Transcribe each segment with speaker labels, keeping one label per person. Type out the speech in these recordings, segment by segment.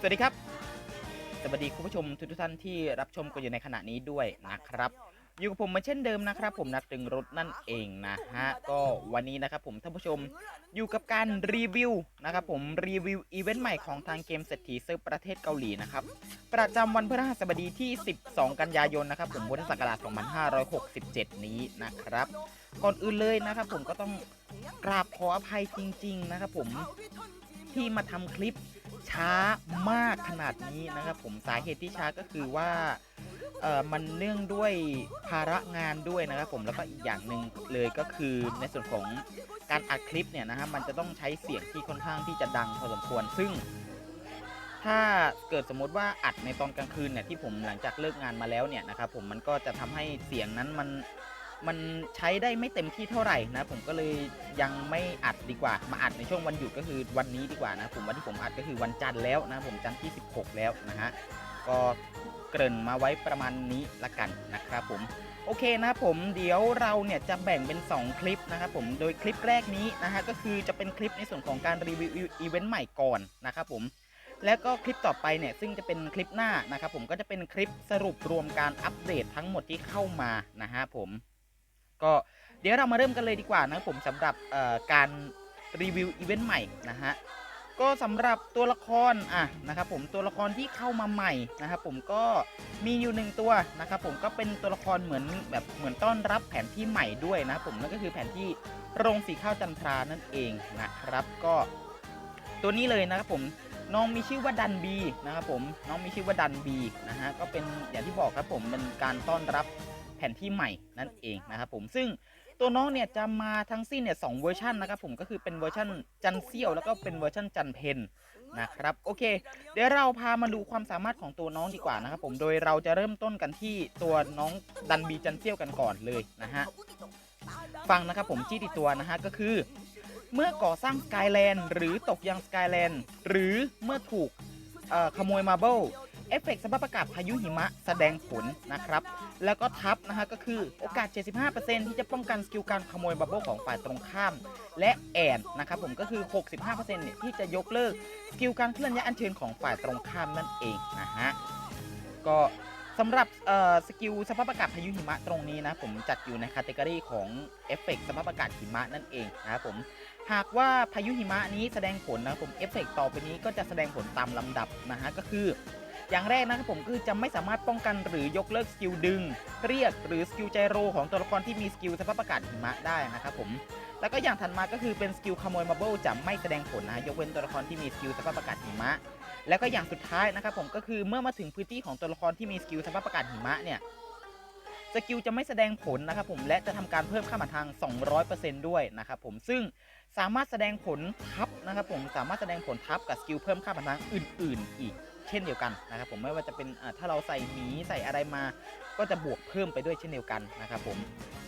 Speaker 1: สวัสดีครับ สวัสดีคุณผู้ชมทุกท่านที่รับชมกันอยู่ในขณะนี้ด้วยนะครับ อยู่กับผมเหมาเช่นเดิมนะครับ ผมนักดึงรถนั่นเองนะฮะ ก็วันนี้นะครับผมท่านผู้ชมอยู่กับการรีวิวนะครับผมรีวิวอีเวนต์ใหม่ของทางเกมเศรษฐีเซิร์ฟประเทศเกาหลีนะครับ ประจำวันพฤหัสบดีที่ 12 กันยายนนะครับผมพุทธศักราช2567 นี้นะครับ ก่อนอื่นเลยนะครับผมก็ต้องกราบขออภัยจริง ๆ นะครับผม ที่มาทำคลิปช้ามากขนาดนี้นะครับผมสาเหตุที่ช้าก็คือว่าเออมันเนื่องด้วยภาระงานด้วยนะครับผมแล้วก็อีกอย่างหนึ่งเลยก็คือในส่วนของการอัดคลิปเนี่ยนะฮะมันจะต้องใช้เสียงที่ค่อนข้างที่จะดังพอสมควรซึ่ง ถ้าเกิดสมมติว่าอัดในตอนกลางคืนเนี่ยที่ผมหลังจากเลิกงานมาแล้วเนี่ยนะครับผมมันก็จะทำให้เสียงนั้นมัน มันใช้ได้ไม่เต็มที่เท่าไหร่นะ ผมก็เลยยังไม่อัดดีกว่า มาอัดในช่วงวันหยุดก็คือวันนี้ดีกว่านะ ผมวันที่ผมอัดก็คือวันจันทร์แล้วนะผมจันทร์ที่ 16 แล้วนะฮะก็เกริ่นมาไว้ประมาณนี้ละกันนะครับผมโอเคนะผมเดี๋ยวเราเนี่ยจะแบ่งเป็น 2 คลิปนะครับผมโดยคลิปแรกนี้นะฮะก็คือจะเป็นคลิปในส่วนของการรีวิวอีเวนต์ใหม่ก่อนนะครับผมแล้วก็คลิปต่อไปเนี่ยซึ่งจะเป็นคลิปหน้านะครับผมก็จะเป็นคลิปสรุปรวมการอัปเดตทั้งหมดที่เข้ามานะฮะผม ก็เดี๋ยวเรามาเริ่มกันเลยดีกว่านะผมสำหรับการรีวิวอีเวนต์ใหม่นะฮะก็สำหรับตัวละครอะนะครับผมตัวละครที่เข้ามาใหม่นะครับผมก็มีอยู่หนึ่งตัวนะครับผมก็เป็นตัวละครเหมือนแบบเหมือนต้อนรับแผนที่ใหม่ด้วยนะครับผมนั่นก็คือแผนที่โรงสีข้าวจันทรานั่นเองนะครับก็ตัวนี้เลยนะครับผมน้องมีชื่อว่าดันบีนะครับผมน้องมีชื่อว่าดันบีนะฮะก็เป็นอย่างที่บอกครับผมเป็นการต้อนรับ แผนที่ใหม่นั่นเองนะครับผมซึ่งตัวน้องเนี่ยจะมาทั้งสิ้นเนี่ยสองเวอร์ชันนะครับผมก็คือเป็นเวอร์ชันจันเซียวแล้วก็เป็นเวอร์ชันจันเพนนะครับโอเค เดี๋ยวเราพามาดูความสามารถของตัวน้องดีกว่านะครับผมโดยเราจะเริ่มต้นกันที่ตัวน้องดันบีจันเซียวกันก่อนเลยนะฮะฟังนะครับผมจี้ติดตัวนะฮะก็คือ เมื่อก่อสร้างสกายแลนด์หรือตกยังสกายแลนด์หรือเมื่อถูกขโมยมาเบิล เอฟเฟกต์สภาพอากาศพายุหิมะแสดงผลนะครับ แล้วก็ทับนะฮะก็คือโอกาส 75%ที่จะป้องกันสกิลการขโมยบับเบิลของฝ่ายตรงข้าม และแอนนะครับผมก็คือ 65%เนี่ยที่จะยกเลิกสกิลการเคลื่อนย้ายอัญเชิญของฝ่ายตรงข้ามนั่นเองนะฮะก็สำหรับเอ่อสกิลสภาพอากาศพายุหิมะตรงนี้นะผมจัดอยู่ในคาต e ก o รีของเอฟเฟกต์สภาพอากาศหิมะนั่นเองนะครับผมหากว่าพายุหิมะนี้แสดงผลนะผมเอฟเฟกต์ต่อไปนี้ก็จะแสดงผลตามลำดับนะฮะก็คือ อย่างแรกนะครับผมคือจะไม่สามารถป้องกันหรือยกเลิกสกิลดึง เรียกหรือสกิลไจโรของตัวละครที่มีสกิลสภาพอากาศหิมะได้นะครับผมแล้วก็อย่างถัดมาก็คือเป็นสกิลขโมยมาเบิลจะไม่แสดงผลนะยกเว้นตัวละครที่มีสกิลสภาพอากาศหิมะ แล้วก็อย่างสุดท้ายนะครับผมก็คือเมื่อมาถึงพื้นที่ของตัวละครที่มีสกิลสภาพอากาศหิมะเนี่ยสกิลจะไม่แสดงผลนะครับผมและจะทำการเพิ่มค่ามาทาง 200%ด้วยนะครับผมซึ่งสามารถแสดงผลทับนะครับผมสามารถแสดงผลทับกับสกิลเพิ่มค่าพลังอื่น ๆ อีก เช่นเดียวกันนะครับผมไม่ว่าจะเป็นถ้าเราใส่หมีใส่อะไรมาก็จะบวกเพิ่มไปด้วยเช่นเดียวกันนะครับผม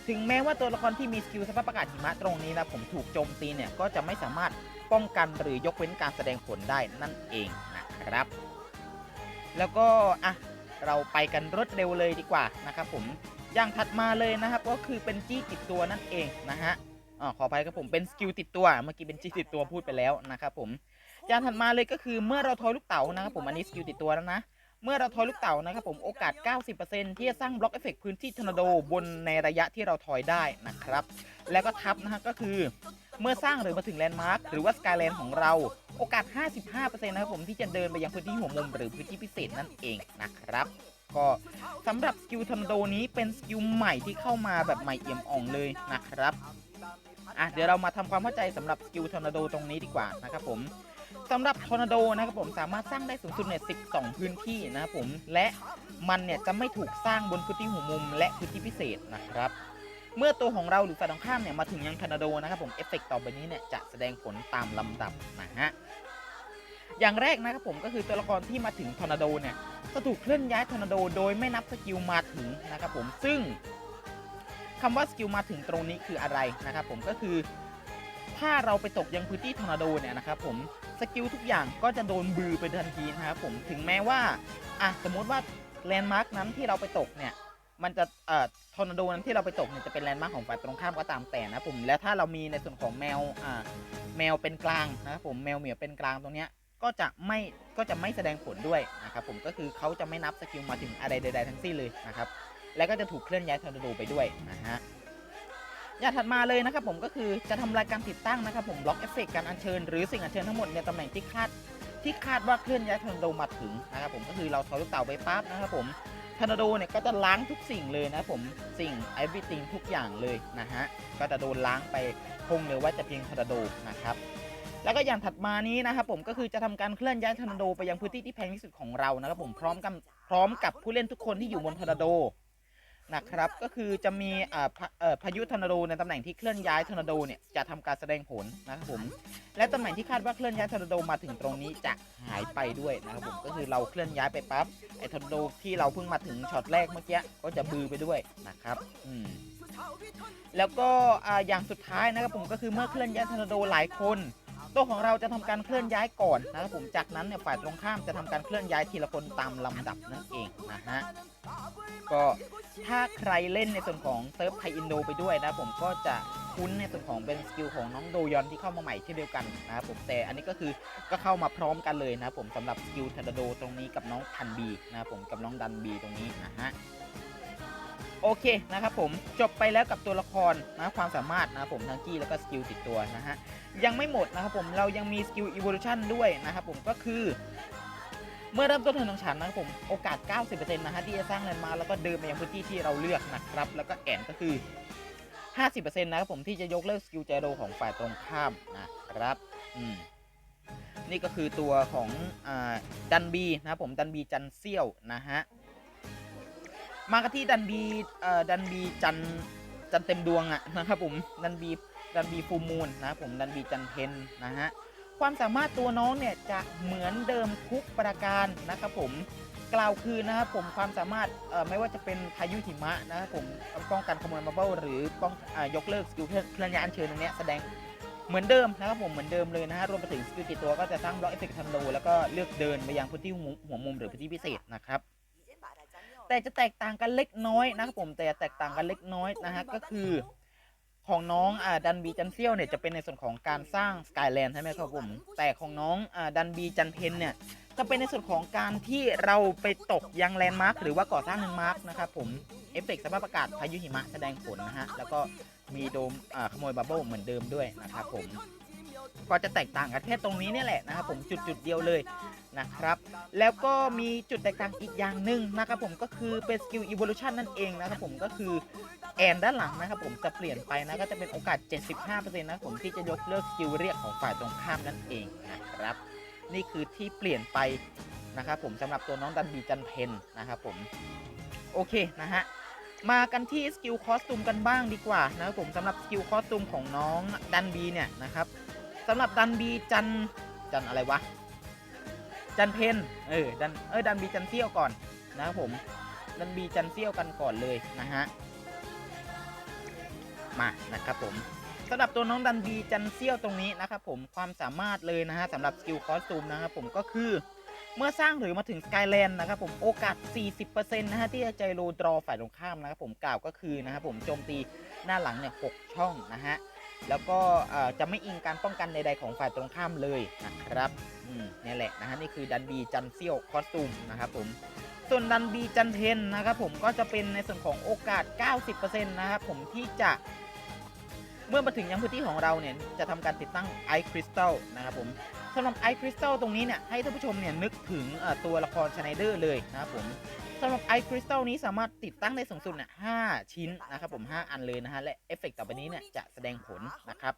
Speaker 1: ถึงแม้ว่าตัวละครที่มีสกิลสภาพอากาศหิมะตรงนี้นะผมถูกโจมตีเนี่ยก็จะไม่สามารถป้องกันหรือยกเว้นการแสดงผลได้นั่นเองนะครับ แล้วก็อะเราไปกันรวดเร็วเลยดีกว่านะครับผมอย่างถัดมาเลยนะครับก็คือเป็นจี้ติดตัวนั่นเองนะฮะอ่าขออภัยครับผมเป็นสกิลติดตัวเมื่อกี้เป็นจี้ติดตัวพูดไปแล้วนะครับผม อย่างถัดมาเลยก็คือเมื่อเราทอยลูกเต๋านะครับผมอันนี้สกิลติดตัวแล้วนะ เมื่อเราทอยลูกเต๋านะครับผมโอกาส 90%ที่จะสร้างบล็อกเอฟเฟกพื้นที่ทอร์นาโดบนในระยะที่เราทอยได้นะครับ แล้วก็ทับนะฮะก็คือเมื่อสร้างหรือมาถึงแลนด์มาร์คหรือว่าสกายแลนด์ของเราโอกาส 55%นะครับผมที่จะเดินไปยังพื้นที่หัวมุมหรือพื้นที่พิเศษนั่นเองนะครับ ก็สำหรับสกิลทอร์นาโดนี้เป็นสกิลใหม่ที่เข้ามาแบบใหม่เอี่ยมอ่องเลยนะครับอะเดี๋ยวเรามาทำความเข้าใจสำหรับสกิลทอร์นาโดตรงนี้ดีกว่านะครับผม สำหรับทอร์นาโดนะครับผมสามารถสร้างได้สูงสุดเนี่ย12 พื้นที่นะครับผมและมันเนี่ยจะไม่ถูกสร้างบนพื้นที่หัวมุม และพื้นที่พิเศษนะครับ เมื่อตัวของเราหรือฝ่ายตรงข้ามเนี่ยมาถึงยังทอร์นาโดนะครับผมเอฟเฟกต์ต่อไปนี้เนี่ยจะแสดงผลตามลำดับนะฮะอย่างแรกนะครับผมก็คือตัวละครที่มาถึงทอร์นาโดเนี่ยจะถูกเคลื่อนย้ายทอร์นาโดโดยไม่นับสกิลมาถึงนะครับผมซึ่งคำว่าสกิลมาถึงตรงนี้คืออะไรนะครับผมก็คือถ้าเราไปตกยังพื้นที่ทอร์นาโดเนี่ยนะครับผม สกิลทุกอย่างก็จะโดนบือไปทันทีนะครับผมถึงแม้ว่าอะสมมติว่าแลนด์มาร์กนั้นที่เราไปตกเนี่ยมันจะเอ่อทอร์นาโดนั้นที่เราไปตกเนี่ยจะเป็นแลนด์มาร์กของฝ่ายตรงข้ามก็ตามแต่นะผมแล้วถ้าเรามีในส่วนของแมวอ่าแมวเป็นกลางนะครับผมแมวเหมียวเป็นกลางตรงเนี้ยก็จะไม่ก็จะไม่แสดงผลด้วยนะครับผมก็คือเขาจะไม่นับสกิลมาถึงอะไรใดๆทั้งสิ้นเลยนะครับแล้วก็จะถูกเคลื่อนย้ายทอร์นาโดไปด้วยนะฮะ อย่างถัดมาเลยนะครับผมก็คือจะทำรายการติดตั้งนะครับผมบล็อกเอฟเฟกการอัญเชิญหรือสิ่งอัญเชิญทั้งหมดในตำแหน่งที่คาดที่คาดว่าเคลื่อนย้ายทอร์นาโดมาถึงนะครับผมก็คือเราถอยลูกเต่าไปปั๊บนะครับผมทอร์นาโดเนี่ยก็จะล้างทุกสิ่งเลยนะครับผมสิ่ง everything ทุกอย่างเลยนะฮะก็จะโดนล้างไปคงเลยว่าจะเพียงทอร์นาโดนะครับแล้วก็อย่างถัดมานี้นะครับผมก็คือจะทำการเคลื่อนย้ายทอร์นาโดไปยังพื้นที่ที่แพงที่สุดของเรานะครับผมพร้อมกับพร้อมกับผู้เล่นทุกคนที่อยู่บนทอร์นาโด นะครับ ก็คือจะมีพาเอ่อพายุทอร์นาโดในตำแหน่งที่เคลื่อนย้ายทอร์นาโดเนี่ยจะทำการแสดงผลนะครับผม และตำแหน่งที่คาดว่าเคลื่อนย้ายทอร์นาโดมาถึงตรงนี้จะหายไปด้วยนะครับผมก็คือเราเคลื่อนย้ายไปปั๊บไอ้ทอร์นาโดที่เราเพิ่งมาถึงช็อตแรกเมื่อกี้ก็จะบือไปด้วยนะครับ อืมแล้วก็ออย่างสุดท้ายนะครับผมก็คือเมื่อเคลื่อนย้ายทอร์นาโดหลายคน ตัวของเราจะทำการเคลื่อนย้ายก่อนนะครับผมจากนั้นเนี่ยฝ่ายตรงข้ามจะทำการเคลื่อนย้ายทีละคนตามลำดับนั่นเองนะฮะก็ถ้าใครเล่นในส่วนของเซิร์ฟไทยอินโดไปด้วยนะผมก็จะคุ้นในส่วนของเป็นสกิลของน้องโดยอนที่เข้ามาใหม่เช่นเดียวกันนะครับผมแต่อันนี้ก็คือก็เข้ามาพร้อมกันเลยนะผมสำหรับสกิลทันโดตรงนี้กับน้องทันบีนะครับผมกับน้องดันบีตรงนี้นะฮะ โอเคนะครับผมจบไปแล้วกับตัวละครนะความสามารถนะผมทั้งกี้แล้วก็สกิลติดตัวนะฮะยังไม่หมดนะครับผมเรายังมีสกิล evolution ด้วยนะครับผมก็คือ เมื่อเริ่มต้นเทิร์นของฉันนะครับผมโอกาส 90%นะฮะที่จะสร้างแลนด์มาแล้วก็เดินไปยังพื้นที่ที่เราเลือกนะครับแล้วก็แอนก็คือ 50%นะครับผมที่จะยกเลิกสกิลเจโรของฝ่ายตรงข้ามนะครับอืมนี่ก็คือตัวของอ่าดันบีนะครับผมดันบีจันเซี่ยวนะฮะ มากันที่ดันบีเอ่อดันบีจันจันเต็มดวงอะนะครับผมดันบีดันบีฟูมูลนะครับผมดันบีจันเพนนะฮะความสามารถตัวน้องเนี่ยจะเหมือนเดิมทุกประการนะครับผมกล่าวคือนะครับผมความสามารถไม่ว่าจะเป็นพายุหิมะนะครับผมป้องกันขโมยมาเบิลหรือป้องอยกเลิกสกิลเคลื่อนย้ายอัญเชิญตรงเนี้ยแสดงเหมือนเดิมนะครับผมเหมือนเดิมเลยนะฮะรวมไปถึงสกิลติดตัวก็จะสร้างบล็อกเอฟเฟกต์ทันโดแล้วก็เลือกเดินไปยังพื้นที่หัวมุมหรือพื้นที่พิเศษนะครับ แต่จะแตกต่างกันเล็กน้อยนะครับผมแต่จะแตกต่างกันเล็กน้อยนะฮะก็คือของน้องอ่าดันบีจันเซียวเนี่ยจะเป็นในส่วนของการสร้างสกายแลนด์ใช่ไหมครับผมแต่ของน้องอ่าดันบีจันเพนเนี่ยจะเป็นในส่วนของการที่เราไปตกยังแลนด์มาร์คหรือว่าก่อสร้างแลนด์มาร์คนะครับผมเอฟเฟกต์สภาพอากาศพายุหิมะแสดงผลนะฮะแล้วก็มีโดมอ่าขโมยบับเบิลเหมือนเดิมด้วยนะครับผมก็จะแตกต่างกันแค่ตรงนี้เนี่ยแหละนะครับผมจุดจุดๆเดียวเลย นะครับ แล้วก็มีจุดแตกต่างอีกอย่างหนึ่งนะครับผมก็คือเป็นสกิล evolution นั่นเองนะครับผมก็คือแอนด้านหลังนะครับผมจะเปลี่ยนไปนะก็จะเป็นโอกาส 75%นะครับผมที่จะยกเลิกสกิลเรียกของฝ่ายตรงข้ามนั่นเองนะครับ นี่คือที่เปลี่ยนไปนะครับผมสำหรับตัวน้องดันบีจันเพนนะครับผมโอเคนะฮะมากันที่สกิลคอสตูมกันบ้างดีกว่านะครับผมสำหรับสกิลคอสตูมของน้องดันบีเนี่ยนะครับสำหรับดันบีจันจันอะไรวะ จันเพนเออดันเออดันบีจันเซี่ยวก่อนนะครับผมดันบีจันเซี่ยวกันก่อนเลยนะฮะมานะครับผมสำหรับตัวน้องดันบีจันเซี่ยวตรงนี้นะครับผมความสามารถเลยนะฮะสำหรับสกิลคอสตูมนะครับผมก็คือเมื่อสร้างหรือมาถึงสกายแลนด์นะครับผมโอกาส 40%นะฮะที่จะใจโรดรอฝ่ายตรงข้ามนะครับผมกล่าวก็คือนะครับผมโจมตีหน้าหลังเนี่ย6ช่องนะฮะ แล้วก็จะไม่อิงการป้องกันใดๆของฝ่ายตรงข้ามเลยนะครับอืมนี่แหละนะฮะนี่คือดันบีจันเซียวคอสตูมนะครับผมส่วนดันบีจันเทนนะครับผมก็จะเป็นในส่วนของโอกาส 90%นะครับผมที่จะเมื่อมาถึงยังพื้นที่ของเราเนี่ยจะทำการติดตั้งไอคริสตัลนะครับผมสำหรับไอคริสตัลตรงนี้เนี่ยให้ท่านผู้ชมเนี่ยนึกถึงตัวละครชไนเดอร์เลยนะครับผม สำหรับไอคริสตัลนี้สามารถติดตั้งได้สูงสุดเนี่ย5ชิ้นนะครับผม 5 อันเลยนะฮะ และเอฟเฟกต์ต่อไปนี้เนี่ยจะแสดงผลนะครับ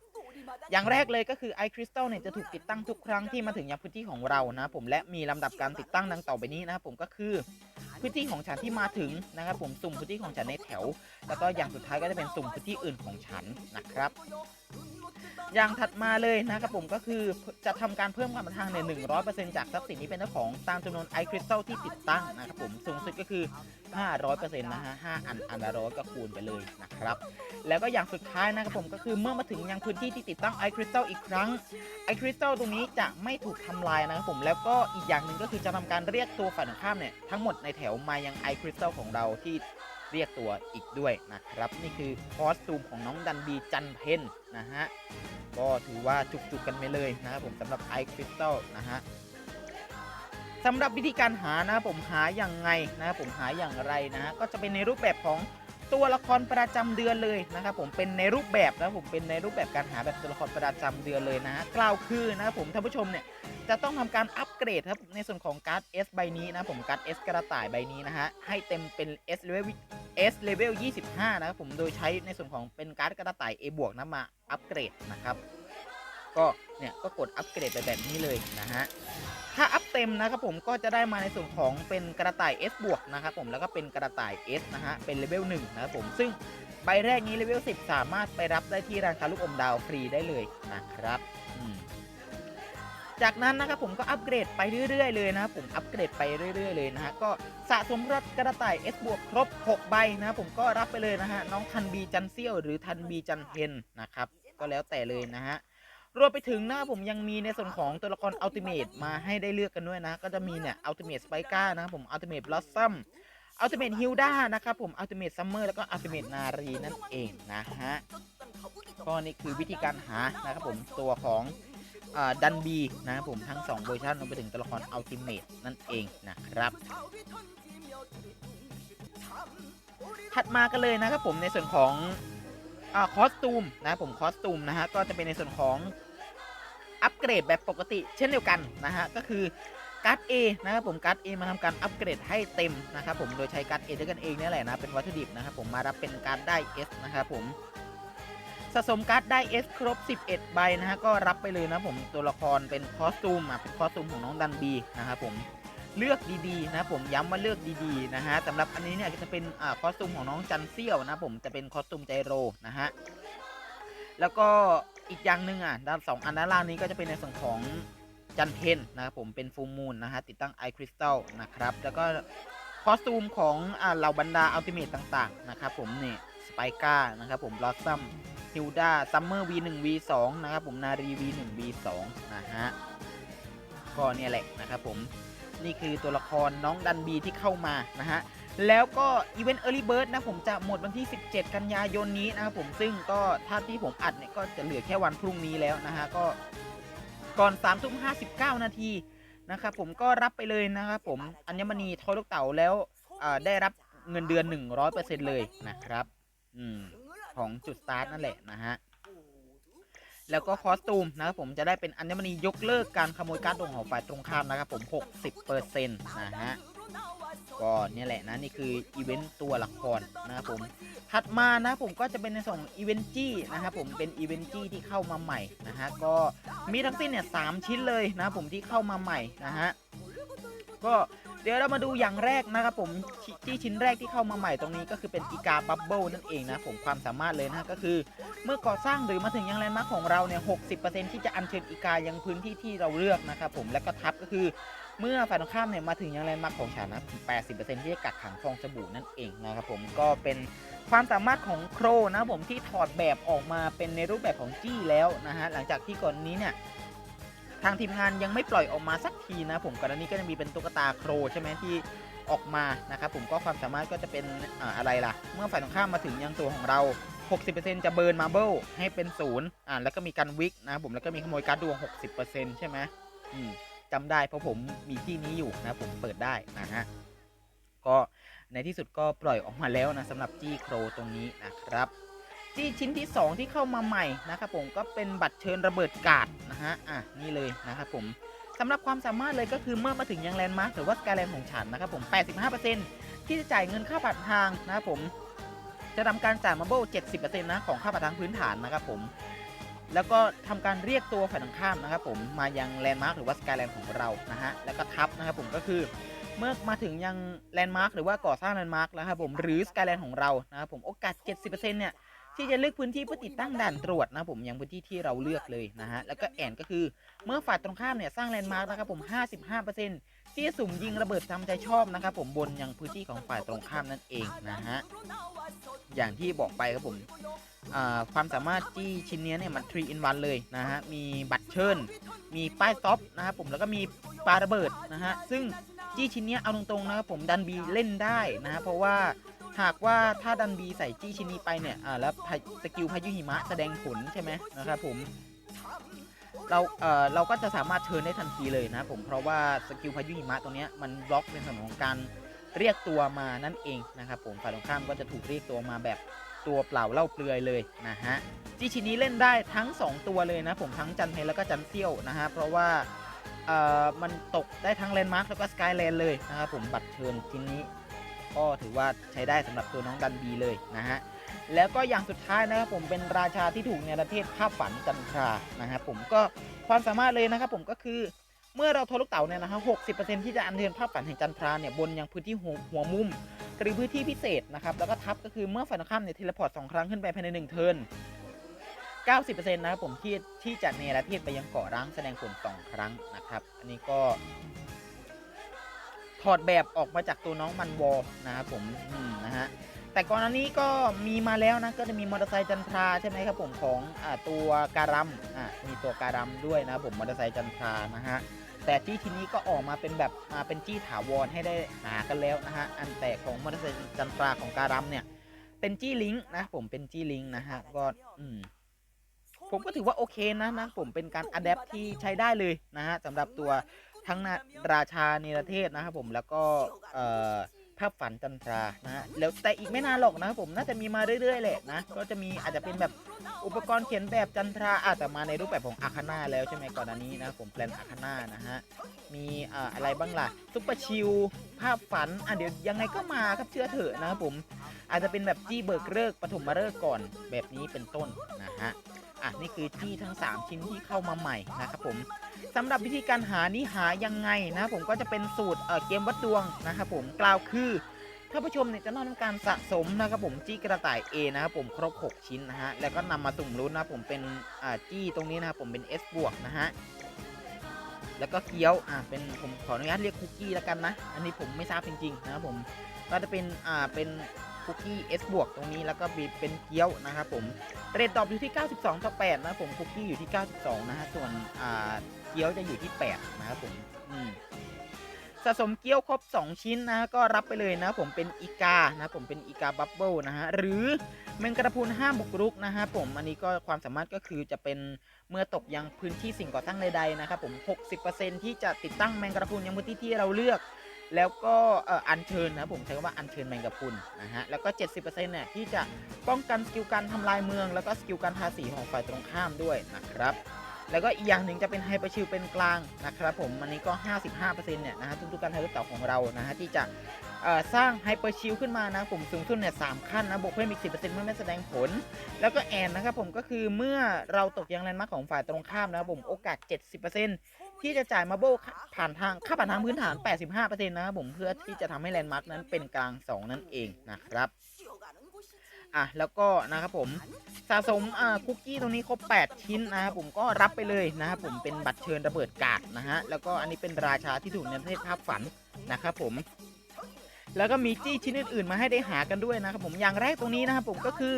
Speaker 1: อย่างแรกเลยก็คือไอคริสตัลเนี่ยจะถูกติดตั้งทุกครั้งที่มาถึงยังพื้นที่ของเรานะผมและมีลำดับการติดตั้งดังต่อไปนี้นะครับผมก็คือพื้นที่ของฉันที่มาถึงนะครับผมสุ่มพื้นที่ของฉันในแถว แล้วก็อย่างสุดท้ายก็จะเป็นสุ่มพื้นที่อื่นของฉันนะครับ อย่างถัดมาเลยนะครับผมก็คือจะทำการเพิ่มความทางใน100%จากทรัพย์สินที่เป็นเจ้าของตามจำนวนไอคริสตัลที่ติดตั้งนะครับผมสูงสุดก็คือ500%นะฮะ5อันอันละร้อยก็คูณไปเลยนะครับ แล้วก็อย่างสุดท้ายนะครับผมก็คือเมื่อมาถึงยังพื้นที่ที่ติดตั้งไอคริสตัลอีกครั้งไอคริสตัลตรงนี้จะไม่ถูกทำลายนะครับผมแล้วก็อีกอย่างหนึ่งก็คือจะทำการเรียกตัวฝ่ายตรงข้ามเนี่ยทั้งหมดในแถวมายังไอคริสตัลของเราที่ เรียกตัวอีกด้วยนะครับ นี่คือคอสตูมของน้องดันบีจันเพนนะฮะก็ถือว่าจุกๆกันไปเลยนะครับผมสำหรับไอคริสตัลนะฮะสำหรับวิธีการหานะผมหาอย่างไงนะผมหาอย่างไรนะฮะก็จะเป็นในรูปแบบของตัวละครประจำเดือนเลยนะครับผมเป็นในรูปแบบนะผมเป็นในรูปแบบการหาแบบตัวละครประจำเดือนเลยนะกล่าวคือนะครับผมท่านผู้ชมเนี่ยจะต้องทำการอัปเกรดครับในส่วนของการ์ด S ใบนี้นะผมการ์ด S กระต่ายใบนี้นะฮะให้เต็มเป็น S level S level 25 นะครับผม โดยใช้ในส่วนของเป็นการ์ดกระต่าย A บวกนะมาอัปเกรดนะครับ ก็เนี่ยก็กดอัปเกรดไปแบบนี้เลยนะฮะ ถ้าอัพเต็มนะครับผมก็จะได้มาในส่วนของเป็นกระต่าย S บวกนะครับผมแล้วก็เป็นกระต่าย S นะฮะ เป็นเลเวล1นะครับผมซึ่งใบแรกนี้เลเวล10 สามารถไปรับได้ที่ร้านค้าลูกอมดาวฟรีได้เลยนะครับ จากนั้นนะครับผมก็อัปเกรดไปเรื่อยๆเลยนะครับผมอัปเกรดไปเรื่อยๆเลยนะฮะก็สะสมรถกระต่าย S บวกครบ 6 ใบนะครับผมก็รับไปเลยนะฮะน้องทันบีจันเซียวหรือทันบีจันเฮนนะครับก็แล้วแต่เลยนะฮะรวมไปถึงนะครับผมยังมีในส่วนของตัวละครอัลติเมทมาให้ได้เลือกกันด้วยนะ ก็จะมีเนี่ยอัลติเมทสไปก้านะครับผมอัลติเมทบลัซซัมอัลติเมทฮิลด้านะครับผมอัลติเมทซัมเมอร์แล้วก็อัลติเมทนารีนั่นเองนะฮะก็นี่คือวิธีการหานะครับผมตัวของ ดันบีนะครับผมทั้ง 2 เวอร์ชันรวมไปถึงตัวละครอัลติเมทนั่นเองนะครับ ถัดมากันเลยนะครับผมในส่วนของอคอสตูมนะครับผมคอสตูมนะฮะก็จะเป็นในส่วนของอัปเกรดแบบปกติ เช่นเดียวกันนะฮะก็คือการ์ด A นะครับผมการ์ด A มาทำการอัปเกรดให้เต็มนะครับผมโดยใช้การ์ด A ด้วยกันเองนี่แหละนะเป็นวัตถุดิบนะครับผมมารับเป็นการ์ดได้ S นะครับผม สะสมการ์ดได้ S ครบ 11 ใบนะฮะก็รับไปเลยนะผมตัวละครเป็นคอสตูมอะเป็นคอสตูมของน้องดันบีนะครับผมเลือกดีๆนะผมย้ำว่าเลือกดีๆนะฮะสำหรับอันนี้เนี่ยก็จะเป็นอ่าคอสตูมของน้องจันเซี่ยวนะผมจะเป็นคอสตูมใจโรนะฮะแล้วก็อีกอย่างหนึ่งอะด้านสองอันด้านล่างนี้ก็จะเป็นในส่วนของจันเพนนะครับผมเป็นฟูมูลนะฮะติดตั้งไอคริสตัลนะครับแล้วก็คอสตูมของอ่าเหล่าบรรดาอัลติเมตต่างๆนะครับผมเนี่ยสไปก้านะครับผมบลอสซัม ฮิลดาซัมเมอร์ V1 V2 นะครับผมนารี V1 V2 นะฮะก็เนี่ยแหละนะครับผมนี่คือตัวละครน้องดันบีที่เข้ามานะฮะแล้วก็อีเวนต์เอ r ร์ y เบิร์ดนะผมจะหมดวันที่ 17 กันยายนนี้นะครับผมซึ่งก็ถ้าที่ผมอัดเนี่ยก็จะเหลือแค่วันพรุ่งนี้แล้วนะฮะก็ก่อน3ทุ่ม59นาทีนะครับผมก็รับไปเลยนะครับผมอัญมณีทอยลูกเต๋าแล้วได้รับเงินเดือน 100%เลยนะครับ อืม ของจุดสตาร์ทนั่นแหละนะฮะแล้วก็คอสตูมนะครับผมจะได้เป็นอัญมณียกเลิกการขโมยการ์ดดวงของฝ่ายตรงข้ามนะครับผม 60%นะฮะก็เนี่ยแหละนะนี่คืออีเวนต์ตัวละครนะครับผมถัดมานะผมก็จะเป็นในส่วนองอีเวนต์จี้นะครับผมเป็นอีเวนต์จี้ที่เข้ามาใหม่นะฮะก็มีทั้งสิ้นเนี่ยสามชิ้นเลยนะผมที่เข้ามาใหม่นะฮะก็ เดี๋ยวเรามาดูอย่างแรกนะครับผมที่ที่ชิ้นแรกที่เข้ามาใหม่ตรงนี้ก็คือเป็นอีกาบับเบิลนั่นเองนะผมความสามารถเลยนะก็คือ เมื่อก่อสร้างหรือมาถึงยังแลนด์มาร์คของเราเนี่ย60%ที่จะอัญเชิญอีกายังพื้นที่ที่เราเลือกนะครับผมและก็ทับก็คือเมื่อฝ่ายตรงข้ามเนี่ยมาถึงยังแลนด์มาร์คของฉันนะ80%ที่จะกักขังฟองสบู่นั่นเองนะครับผมก็เป็นความสามารถของโครนะผมที่ถอดแบบออกมาเป็นในรูปแบบของจี้แล้วนะฮะหลังจากที่ก่อนนี้เนี่ย ทางทีมงานยังไม่ปล่อยออกมาสักทีนะผมก่อนหน้านี้ก็จะมีเป็นตุ๊กตาโครใช่ไหมที่ออกมานะครับผมก็ความสามารถก็จะเป็นออะไรล่ะ เมื่อฝ่ายตรงข้ามมาถึงยังตัวของเรา 60%จะเบิร์นมาเบิลให้เป็นศูนย์อ่าแล้วก็มีการวิกนะผมแล้วก็มีขโมยการ์ดดวง 60%ใช่ไหมอืมจำได้เพราะผมมีที่นี้อยู่นะผมเปิดได้นะฮะก็ในที่สุดก็ปล่อยออกมาแล้วนะสำหรับจี้โครตรงนี้นะครับ จี้ชิ้นที่ 2 ที่เข้ามาใหม่นะครับผมก็เป็นบัตรเชิญระเบิดกาดนะฮะอะนี่เลยนะครับผมสำหรับความสามารถเลยก็คือเมื่อมาถึงยังแลนด์มาร์คหรือว่าสกายแลนด์ของฉันนะครับผม 85%ที่จะจ่ายเงินค่าผ่านทางนะครับผมจะทำการจ่ายมาโบ70%นะของค่าผ่านทางพื้นฐานนะครับผมแล้วก็ทำการเรียกตัวฝ่ายตรงข้ามนะครับผมมายังแลนด์มาร์คหรือว่าสกายแลนด์ของเรานะฮะแล้วก็ทับนะครับผมก็คือเมื่อมาถึงยังแลนด์มาร์คหรือว่าก่อสร้างแลนด์มาร์คแล้วครับผมหรือสกายแลนด์ของเรานะครับผมโอกาส 70%เนี่ย ที่จะเลือกพื้นที่เพื่อติดตั้งด่านตรวจนะผมยังพื้นที่ที่เราเลือกเลยนะฮะแล้วก็แอนก็คือเมื่อฝ่ายตรงข้ามเนี่ยสร้างแลนด์มาร์คนะครับผม 55%ที่จะสุ่มยิงระเบิดตาใจชอบนะครับผมบนยังพื้นที่ของฝ่ายตรงข้ามนั่นเองนะฮะอย่างที่บอกไปครับผมความสามารถที่ชิ้นเนี้ยเนี่ยมัน3 in 1เลยนะฮะมีบัตรเชิญ มีป้ายซ็อปนะครับผมแล้วก็มีปาระเบิดนะฮะซึ่งจี้ชิ้นเนี้ยเอาตรงๆนะครับผมดันบีเล่นได้นะฮะเพราะว่า หากว่าถ้าดันบีใส่จี้ชิ้นนี้ไปเนี่ยอ่าแล้วสกิลพายุหิมะแสดงผลใช่ไหมนะครับผมเราเอ่อเราก็จะสามารถเชิญได้ทันทีเลยนะผมเพราะว่าสกิลพายุหิมะตรงเนี้ยมันบล็อกในส่วนของการเรียกตัวมานั่นเองนะครับผมฝ่ายตรงข้ามก็จะถูกเรียกตัวมาแบบตัวเปล่าเล่าเปลือยเลยนะฮะจีชินี้เล่นได้ทั้ง 2 ตัวเลยนะผมทั้งจันเพลแล้วก็จันเซี่ยวนะฮะเพราะว่าเอ่อมันตกได้ทั้งแลนด์มาร์คแล้วก็สกายแลนด์เลยนะครับผมบัตรเชิญชิ้นนี้ ก็ถือว่าใช้ได้สำหรับตัวน้องดันบีเลยนะฮะแล้วก็อย่างสุดท้ายนะครับผมเป็นราชาที่ถูกในประเทศภาพฝันจันทรานะครับผมก็ความสามารถเลยนะครับผมก็คือเมื่อเราโทรลูกเต๋าเนี่ยนะฮะหกสิบเปอร์เซ็นที่จะอัญเชิญภาพฝันแห่งจันทราเนี่ยบนยังพื้นที่หัวหวมุมหรือพื้นที่พิเศษนะครับแล้วก็ทับก็คือเมื่อฝ่ายตรงข้ามเนี่ยเทเลพอร์ตสองครั้งขึ้นไปภายในหนึ่งเทิร์น90%นะครับผมที่ที่จะเนรเทศไปยังเกาะร้างแสดงผลสองครั้งนะครับ อันนี้ก็ ถอดแบบออกมาจากตัวน้องมันวอลนะครับผมนะฮะแต่ก่อนหน้านี้ก็มีมาแล้วนะก็จะมีมอเตอร์ไซค์จันทราใช่ไหมครับผมของอตัวการัมอ่ามีตัวการัมด้วยนะผมมอเตอร์ไซค์จันทรานะฮะแต่จี้ทีนี้ก็ออกมาเป็นแบบเป็นจี้ถาวรให้ได้หากันแล้วนะฮะอันแตกของมอเตอร์ไซค์จันทราของการัมเนี่ยเป็นจี้ลิงนะผมเป็นจี้ลิงนะฮะก็อืมผมก็ถือว่าโอเคนะนะผมเป็นการอัดแอปที่ใช้ได้เลยนะฮะสำหรับตัว ทั้งนาราชาเนรเทศนะครับผมแล้วก็เอ่อภาพฝันจันทรานะแล้วแต่อีกไม่นานหรอกนะครับผมน่าจะมีมาเรื่อยๆแหละนะก็จะมีอาจจะเป็นแบบอุปกรณ์เขียนแบบจันทราอาจจะมาในรูปแบบของอาคาน่าแล้วใช่ไหมก่อนอันนี้นะผมแปลนอาคาน่านะฮะมีเอ่ออะไรบ้างล่ะซุปเปอร์ชิลภาพฝันอะเดี๋ยวยังไงก็มาครับเชื่อเถอะนะครับผมอาจจะเป็นแบบจี้เบิกเลิกปฐมฤกษ์ก่อนแบบนี้เป็นต้นนะฮะ อะนี่คือจี้ทั้ง 3 ชิ้นที่เข้ามาใหม่นะครับผมสำหรับวิธีการหานี่หายังไงนะผมก็จะเป็นสูตรเอ่อเกมวัดดวงนะครับผมกล่าวคือท่านผู้ชมเนี่ยจะต้องทำการสะสมนะครับผมจี้กระต่าย A นะครับผมครบ 6 ชิ้นนะฮะแล้วก็นำมาสุ่มลุ้นนะผมเป็นอ่าจี้ตรงนี้นะครับผมเป็น S บวกนะฮะแล้วก็เกี๊ยวอ่าเป็นผมขออนุญาตเรียกคุกกี้แล้วกันนะ อันนี้ผมไม่ทราบจริงๆนะครับผมก็จะเป็นอ่าเป็น คุกกี้ S บวกตรงนี้แล้วก็มีเป็นเกี๊ยวนะครับผมเรทดรอปอยู่ที่ 92ต่อ8นะผมคุกกี้อยู่ที่ 92 นะฮะส่วนอ่าเกี๊ยวจะอยู่ที่ 8 นะครับผมอืมสะสมเกี๊ยวครบ 2 ชิ้นนะก็รับไปเลยนะผมเป็นอีกานะผมเป็นอีกาบับเบิลนะฮะหรือแมงกระพุนห้ามบุกรุกนะฮะผมอันนี้ก็ความสามารถก็คือจะเป็นเมื่อตกยังพื้นที่สิ่งก่อสร้างใดๆนะครับผม 60%ที่จะติดตั้งแมงกระพุนยังพื้นที่ที่เราเลือก แล้วก็เอ่ออัญเชิญนะผมใช้คำว่าอัญเชิญแมงกะพรุนนะฮะแล้วก็ 70%เนี่ยที่จะป้องกันสกิลการทำลายเมือง แล้วก็สกิลการทาสีของฝ่ายตรงข้ามด้วยนะครับแล้วก็อีกอย่างหนึ่งจะเป็นไฮเปอร์ชิลเป็นกลางนะครับผมอันนี้ก็ 55%เนี่ยนะฮะทุกๆการทายลูกเต๋าของเรานะฮะที่จะสร้างไฮเปอร์ชิลขึ้นมานะผมสูงสุดเนี่ยสามขั้นนะบวกเพิ่มอีก 10%เมื่อไม่แสดงผล แล้วก็แอนนะครับผมก็คือเมื่อเราตกยังแลนด์มาร์คของฝ่ายตรงข้ามนะครับผมโอกาส 70% ที่จะจ่ายมาโบผ่านทางค่าผ่านทางพื้นฐาน 85%นะครับผมเพื่อที่จะทำให้แลนด์มาร์คนั้นเป็นกลาง 2 นั่นเองนะครับอะแล้วก็นะครับผมสะสมอ่าคุกกี้ตรงนี้ครบ 8 ชิ้นนะครับผมก็รับไปเลยนะครับผมเป็นบัตรเชิญระเบิดกาดนะฮะแล้วก็อันนี้เป็นราชาที่ถูกในประเทศภาพฝันนะครับผม แล้วก็มีจี้ชิ้นอื่นๆ มาให้ได้หากันด้วยนะครับผมอย่างแรกตรงนี้นะครับผมก็คือ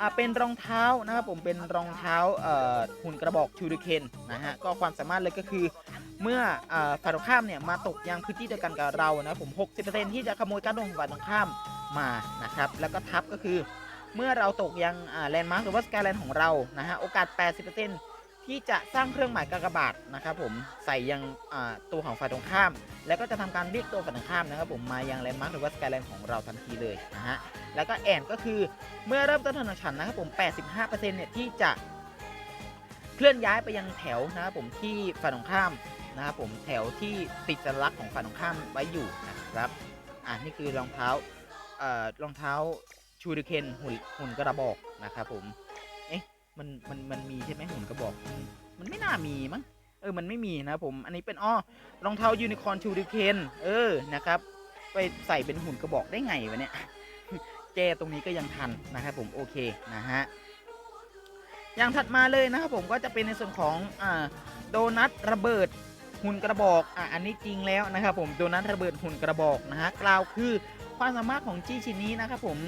Speaker 1: อ่าเป็นรองเท้านะครับผมเป็นรองเท้าเอ่อหุ่นกระบอกชูริเคนนะฮะก็ความสามารถเลยก็คือ เมื่ออ่าฝ่ายตรงข้ามเนี่ยมาตกยังพื้นที่เดียวกันกับเรานะผม60%ที่จะขโมยการดของฝ่ายตรงข้ามมานะครับแล้วก็ทับก็คือ เมื่อเราตกยังแลนด์มาร์คหรือว่าสกายแลนด์ของเรานะฮะโอกาส 80% ที่จะสร้างเครื่องหมายกากบาทนะครับผมใส่ยังตัวของฝ่ายตรงข้าม แล้วก็จะทำการเรียกตัวฝ่ายตรงข้ามนะครับผมมายังแลนด์มาร์คหรือว่าสกายแลนด์ของเราทันทีเลยนะฮะแล้วก็แอนก็คือเมื่อเริ่มต้นถนนฉันนะครับผม 85%เนี่ยที่จะเคลื่อนย้ายไปยังแถวนะครับผมที่ฝ่ายตรงข้ามนะครับผมแถวที่ติดสัญลักษณ์ของฝ่ายตรงข้ามไว้อยู่นะครับอ่านี่คือรองเท้าเอ่อรองเท้าชูริเคนหุ่นหุ่นกระบอกนะครับผม มันมันมันมีใช่ไหมหุ่นกระบอก มันไม่น่ามีมั้งเออมันไม่มีนะผมอันนี้เป็นอ้อรองเท้ายูนิคอร์นชูริเคนเออนะครับ ไปใส่เป็นหุ่นกระบอกได้ไงวะเนี่ยแก้ตรงนี้ก็ยังทันนะครับผมโอเคนะฮะอย่างถัดมาเลยนะครับผมก็จะเป็นในส่วนของอ่าโดนัทระเบิดหุ่นกระบอกอะอันนี้จริงแล้วนะครับผมโดนัทระเบิดหุ่นกระบอกนะฮะกล่าวคือความสามารถของจี้ชิ้นนี้นะครับผม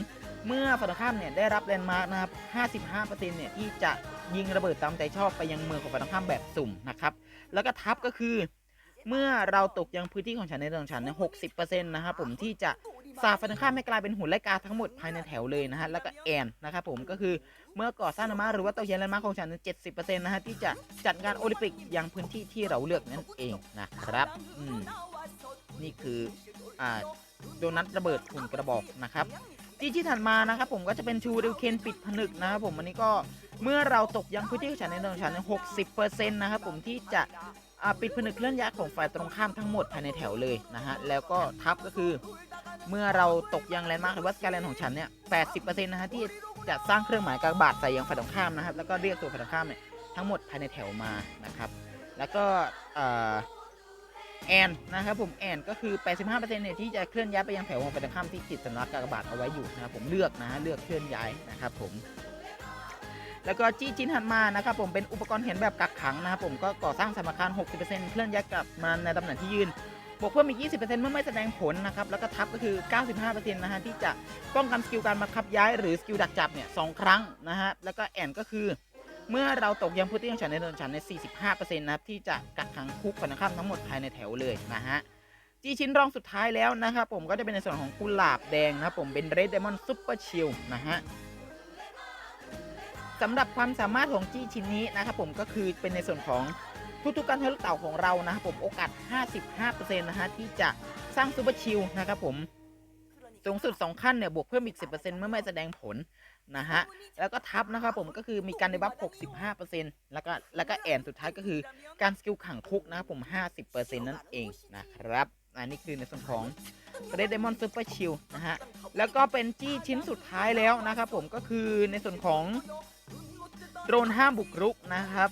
Speaker 1: เมื่อฝั่งตรงข้ามเนี่ยได้รับแลนด์มาร์กนะครับ 55%เนี่ยที่จะยิงระเบิดตามใจชอบไปยังเมืองของฝั่งตรงข้ามแบบสุ่มนะครับ แล้วก็ทับก็คือ เมื่อเราตกยังพื้นที่ของฉันในเรืองฉันเนี่ย60%นะครับผมที่จะสาบฝันข้ามให้กลายเป็นหุ่นไล่กาทั้งหมดภายในแถวเลยนะฮะ แล้วก็แอนนะครับผมก็คือเมื่อก่อสร้างแลนด์มาหรือว่าโตเกียวแลนด์มาร์คของฉันเจ็ดสิบเปอร์เซ็นต์นะฮะที่จะจัดงานโอลิมปิกยังพื้นที่ที่เราเลือกนั่นเองนะครับอืมนี่คืออ่าโดนัทระเบิดหุ่นกระบอกนะครับ ที่ที่ถัดมานะครับผมก็จะเป็นชูริวเคนปิดผนึกนะครับผมอันนี้ก็เมื่อเราตกยังพื้นที่ของฉันในของฉันหกสิบเปอร์เซ็นต์นะครับผมที่จะปิดผนึกเคลื่อนย้ายของฝ่ายตรงข้ามทั้งหมดภายในแถวเลยนะฮะแล้วก็ทับก็คือ เมื่อเราตกยังแลนด์มาร์คหรือว่าสกายแลนด์ของฉันเนี่ย80%นต์นะฮะที่จะสร้างเครื่องหมายกากบาทใส่ยังฝ่ายตรงข้ามนะครับแล้วก็เรียกตัวฝ่ายตรงข้ามเนี่ยทั้งหมดภายในแถวมานะครับ แล้วก็อ่า แอนนะครับผมแอนก็คือ 85%เนี่ยที่จะเคลื่อนย้ายไปยังแถวของฝ่างข้ามที่ติดสัญลักษณ์กากบาทเอาไว้อยู่นะครับผมเลือกนะฮะเลือกเคลื่อนย้ายนะครับผมแล้วก็จี้ชิ้นถัดมานะครับผมเป็นอุปกรณ์เห็นแบบกักขังนะครับผมก็ก่อสร้างสมการ 60%เคลื่อนย้ายกลับมาในตำแหน่งที่ยืนบวกเพิ่มอีก 20%เมื่อไม่แสดงผลนะครับ แล้วก็ทับก็คือ 95%นะฮะที่จะป้องกันสกิลการบังคับย้ายหรือสกิลดักจับเนี่ยสองครั้งนะฮะ แล้วก็แอนก็คือ เมื่อเราตกยังพื้นที่ของฉันในโดนฉันใน 45%นะครับที่จะกักขังคุกฝันข้ามทั้งหมดภายในแถวเลยนะฮะจีชิ้นรองสุดท้ายแล้วนะครับผมก็จะเป็นในส่วนของกุหลาบแดงนะครับผมเป็นเรดเดมอนซุปเปอร์ชิลนะฮะสำหรับความสามารถของจี้ชิ้นนี้นะครับผมก็คือเป็นในส่วนของทุกๆการทะลุเต่าของเรานะครับผมโอกาส 55%นะฮะที่จะสร้างซูเปอร์ชิลนะครับผม สูงสุด 2 ขั้นเนี่ยบวกเพิ่มอีก 10%เมื่อไม่แสดงผลนะฮะ แล้วก็ทับนะครับผมก็คือมีการได้บัฟ65%แล้วก็แล้วก็แอนสุดท้ายก็คือการสกิลขังคุกนะครับผม 50%นั่นเองนะครับอันนี้คือในส่วนของ Red Diamond Super Shield นะฮะ แล้วก็เป็นจี้ชิ้นสุดท้ายแล้วนะครับผมก็คือในส่วนของโดรนห้ามบุกรุกนะครับ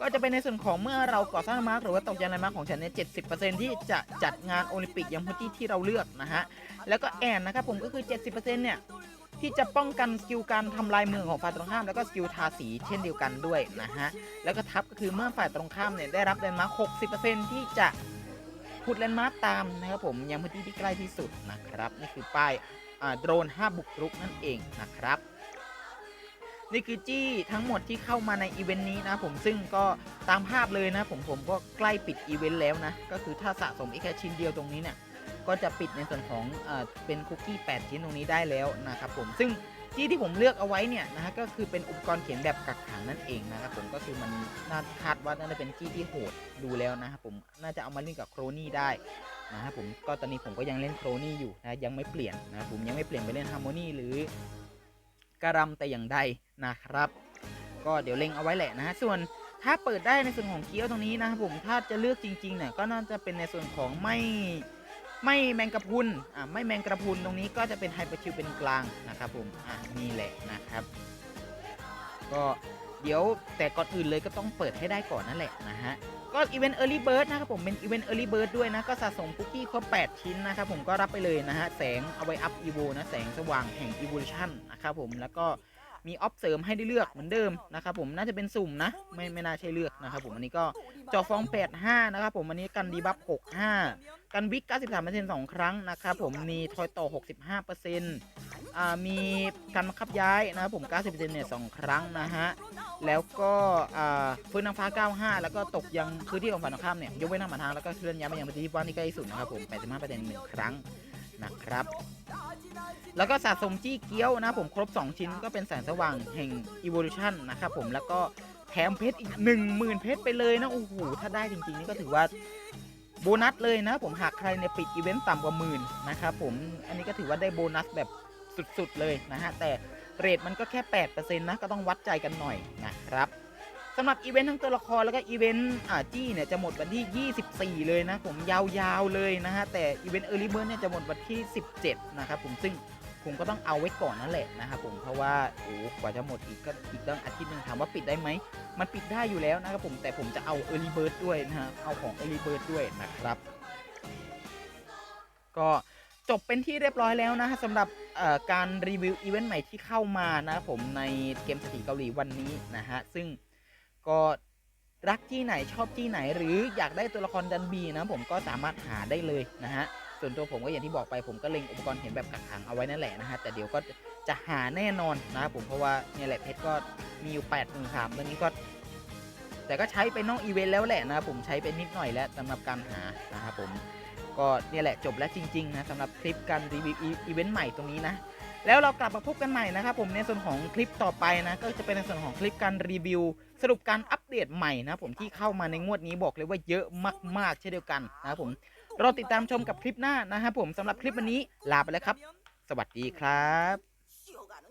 Speaker 1: ก็จะเป็นในส่วนของเมื่อเราก่อสร้างมาร์กหรือว่าตกยานในมาร์กของฉันเนี่ยเจ็ที่จะจัดงานโอลิมปิกยังพื้นที่ที่เราเลือกนะฮะ แล้วก็แอนนะครับผมก็คือ 70%เนี่ยที่จะป้องกันสกิลการทำลายเมืองของฝ่ายตรงข้าม แล้วก็สกิลทาสีเช่นเดียวกันด้วยนะฮะ แล้วก็ทับก็คือเมื่อฝ่ายตรงข้ามเนี่ยได้รับแลนด์มาร์ค60%ที่จะขุดแลนด์มาร์กตามนะครับผมยังพื้นที่ที่ใกล้ที่สุดนะครับนี่คือป้ายอ่าโดรนห้าบุกรุกนั่นเองนะครับ นี่คือจี้ทั้งหมดที่เข้ามาในอีเวนต์นี้นะผมซึ่งก็ตามภาพเลยนะผมผมก็ใกล้ปิดอีเวนต์แล้วนะ ก็คือถ้าสะสมอีกแค่ชิ้นเดียวตรงนี้เนี่ยก็จะปิดในส่วนของเอเป็นคุกกี้ 8 ชิ้นตรงนี้ได้แล้วนะครับผมซึ่งจี้ที่ผมเลือกเอาไว้เนี่ยนะฮะก็คือเป็นอุปกรณ์เขียนแบบกักขังนั่นเองนะครับผมก็คือมันน่าคาดว่าน่าจะเป็นจี้ที่โหดดูแล้วนะครับผมน่าจะเอามาเล่นกับโครนี่ได้นะครับผมก็ตอนนี้ผมก็ยังเล่นโครนี่อยู่นะยังไม่เปลี่ยนนะครับผมยังไม่เปลี่ยนไปเล่นฮาร์โมนีหรือ การัมแต่อย่างใดนะครับ ก็เดี๋ยวเล็งเอาไว้แหละนะฮะส่วนถ้าเปิดได้ในส่วนของเกี๊ยวตรงนี้นะครับผมถ้าจะเลือกจริงๆเนี่ยก็น่าจะเป็นในส่วนของไม่ไม่แมงกะพุนอ่าไม่แมงกระพุนตรงนี้ก็จะเป็นไฮเปอร์ชิวเป็นกลางนะครับผมอ่านี่แหละนะครับ ก็ เดี๋ยวแต่ก่อนอื่นเลยก็ต้องเปิดให้ได้ก่อนนั่นแหละนะฮะก็อีเวนต์ Early Bird นะครับผมเป็นอีเวนต์ Early Bird ด้วยนะ ก็สะสมคุกกี้ครบ 8 ชิ้นนะครับผมก็รับไปเลยนะฮะ แสงเอาไว้อัพอีโวนะ แสงสว่างแห่ง Evolution นะครับผมแล้วก็มีออฟเสริมให้ได้เลือกเหมือนเดิมนะครับผมน่าจะเป็นสุ่มนะ ไม่ไม่น่าใช่เลือกนะครับผมอันนี้ก็จอฟอง 85 นะครับผมอันนี้กันดีบัฟ65 กันวิก 93%สองครั้งนะครับผมมีทอยต่อ 65%อ่ามีการบังคับย้ายนะครับผม 90%เนี่ยสองครั้งนะฮะแล้วก็อ่าฟื้นนางฟ้า 95 แล้วก็ตกยังพื้นที่ของฝ่ายตรงข้ามเนี่ยยกเว้นทางผ่านทางแล้วก็เคลื่อนย้ายไปยังพื้นที่ว่างที่ใกล้ที่สุดนะครับผม 85%หนึ่งครั้งนะครับแล้วก็สะสมจี้เกี้ยวนะครับผมครบ 2 ชิ้นก็เป็นแสงสว่างแห่ง Evolution นะครับผมแล้วก็แถมเพชรอีก 10,000 เพชรไปเลยนะ โอ้โห ถ้าได้จริง ๆ นี่ก็ถือว่า โบนัสเลยนะผมหากใครเนี่ยปิดอีเวนต์ต่ำกว่าหมื่นนะครับผมอันนี้ก็ถือว่าได้โบนัสแบบสุดๆเลยนะฮะแต่เรทมันก็แค่ 8%นะก็ต้องวัดใจกันหน่อยนะครับสำหรับอีเวนต์ทั้งตัวละครแล้วก็อีเวนต์อ่าจี้เนี่ยจะหมดวันที่ 24 เลยนะผมยาวๆเลยนะฮะแต่อีเวนต์เออร์ลิเบิร์เนี่ยจะหมดวันที่ 17 นะครับผมซึ่ง ผมก็ต้องเอาไว้ก่อนนั่นแหละนะครับผมเพราะว่าโอ้กว่าจะหมดอีกก็อีกตั้งอาทิตย์หนึงถามว่าปิดได้ไหมมันปิดได้อยู่แล้วนะครับผมแต่ผมจะเอา Early Bird ด้วยนะฮะเอาของ Early Bird ด้วยนะครับ ก็จบเป็นที่เรียบร้อยแล้วนะฮะสำหรับการรีวิวอีเวนต์ใหม่ที่เข้ามานะครับผมในเกมสตรีเกาหลีวันนี้นะฮะซึ่งก็รักที่ไหนชอบที่ไหนหรืออยากได้ตัวละครดันบีนะผมก็สามารถหาได้เลยนะฮะ ส่วนตัวผมก็อย่างที่บอกไปผมก็เล็งอุปกรณ์เห็นแบบกักขังเอาไว้นั่นแหละนะฮะแต่เดี๋ยวก็จะหาแน่นอนนะครับผมเพราะว่าเนี่ยแหละเพชรก็มีอยู่8ปดหมื่นสามตอนนี้ก็ แต่ก็ใช้ไปนอกอีเวนต์แล้วแหละนะครับผมใช้ไปนิดหน่อยแล้วสำหรับการหานะครับผมก็เนี่ยแหละจบแล้วจริงๆนะสำหรับคลิปการรีวิวอีเวนต์ใหม่ตรงนี้นะแล้วเรากลับมาพบกันใหม่นะครับผมในส่วนของคลิปต่อไปนะก็จะเป็นในส่วนของคลิปการรีวิว สรุปการอัปเดตใหม่นะผมที่เข้ามาในงวดนี้บอกเลยว่าเยอะมากๆเช่นเดียวกันนะครับผม รอติดตามชมกับคลิปหน้านะครับผมสำหรับคลิปวันนี้ลาไปแล้วครับ สวัสดีครับ